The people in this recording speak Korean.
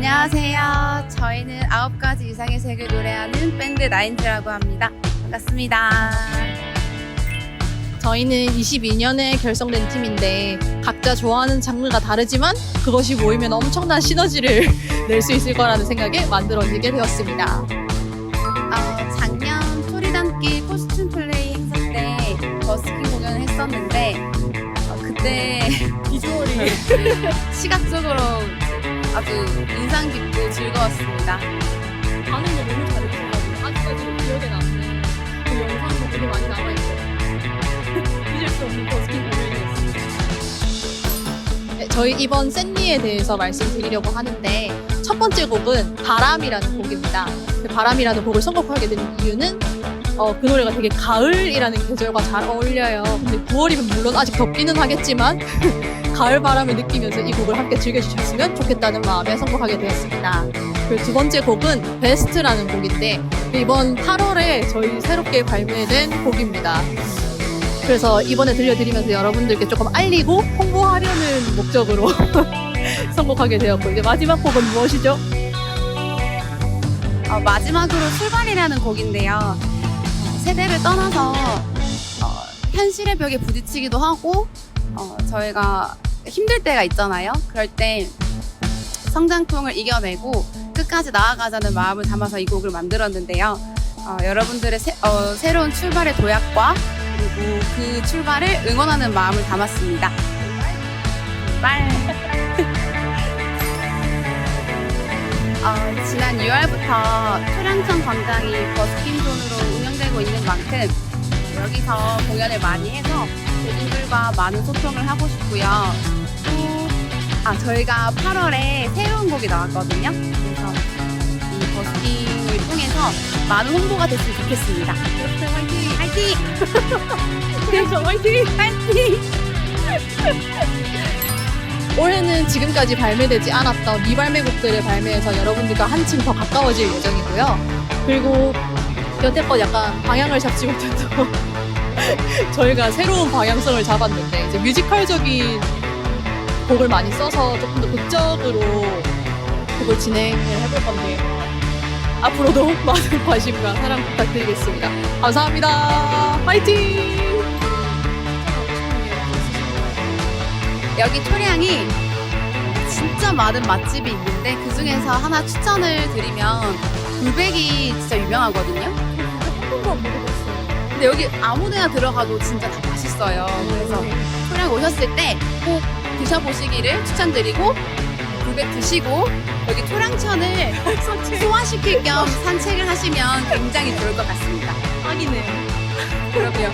안녕하세요. 저희는 아홉 가지 이상의 색을 노래하는 밴드 나인트라고 합니다. 반갑습니다. 저희는 22년에 결성된 팀인데 각자 좋아하는 장르가 다르지만 그것이 모이면 엄청난 시너지를 낼 수 있을 거라는 생각에 만들어지게 되었습니다. 어, 작년 소리담기 코스튬 플레이 행사 때 버스킹 공연을 했었는데 어, 그때 비주얼이 시각적으로 아주 인상 깊고 즐거웠습니다. 반응도 너무 잘해주셔가지고 아직까지도 기억에 남는 그 영상도 되게 많이 남아있어요. 잊을 수 없는 버스킹 공연이었습니다. 네, 저희 이번 샌리에 대해서 말씀드리려고 하는데 첫 번째 곡은 바람이라는 곡입니다. 그 바람이라는 곡을 선곡하게 된 이유는 어, 그 노래가 되게 가을이라는 계절과 잘 어울려요. 근데 9월이면 물론 아직 덥기는 하겠지만 가을 바람을 느끼면서 이 곡을 함께 즐겨주셨으면 좋겠다는 마음에 선곡하게 되었습니다. 그리고 두 번째 곡은 베스트라는 곡인데 이번 8월에 저희 새롭게 발매된 곡입니다. 그래서 이번에 들려드리면서 여러분들께 조금 알리고 홍보하려는 목적으로 선곡하게 되었고 이제 마지막 곡은 무엇이죠? 어, 마지막으로 출발이라는 곡인데요. 어, 세대를 떠나서 어, 현실의 벽에 부딪히기도 하고 어, 저희가 힘들 때가 있잖아요. 그럴 때 성장통을 이겨내고 끝까지 나아가자는 마음을 담아서 이 곡을 만들었는데요. 어, 여러분들의 새, 어, 새로운 출발의 도약과 그리고 그 출발을 응원하는 마음을 담았습니다. 출발! 어, 지난 6월부터 토량천 광장이 버스킹 존으로 운영되고 있는 만큼 여기서 공연을 많이 해서 대중들과 많은 소통을 하고 싶고요. 또, 아, 저희가 8월에 새로운 곡이 나왔거든요. 그래서 이 버스킹을 통해서 많은 홍보가 됐으면 좋겠습니다. 화이팅! 화이팅! 그래서 화이팅! 화이팅! 올해는 지금까지 발매되지 않았던 미발매곡들을 발매해서 여러분들과 한층 더 가까워질 예정이고요. 그리고 여태껏 약간 방향을 잡지 못했던 저희가 새로운 방향성을 잡았는데 이제 뮤지컬적인 곡을 많이 써서 조금 더 극적으로 곡을 진행을 해볼 건데 앞으로도 많은 관심과 사랑 부탁드리겠습니다. 감사합니다. 파이팅! 여기 토량이 진짜 많은 맛집이 있는데 그 중에서 하나 추천을 드리면 굴백이 진짜 유명하거든요. 한 번도 안 먹어봤어요. 근데 여기 아무 데나 들어가도 진짜 다 맛있어요. 그래서 토량 오셨을 때 꼭 드셔보시기를 추천드리고 굴백 드시고 여기 토량천을 소화시킬 겸 산책을 하시면 굉장히 좋을 것 같습니다. 딱이네요. 그러면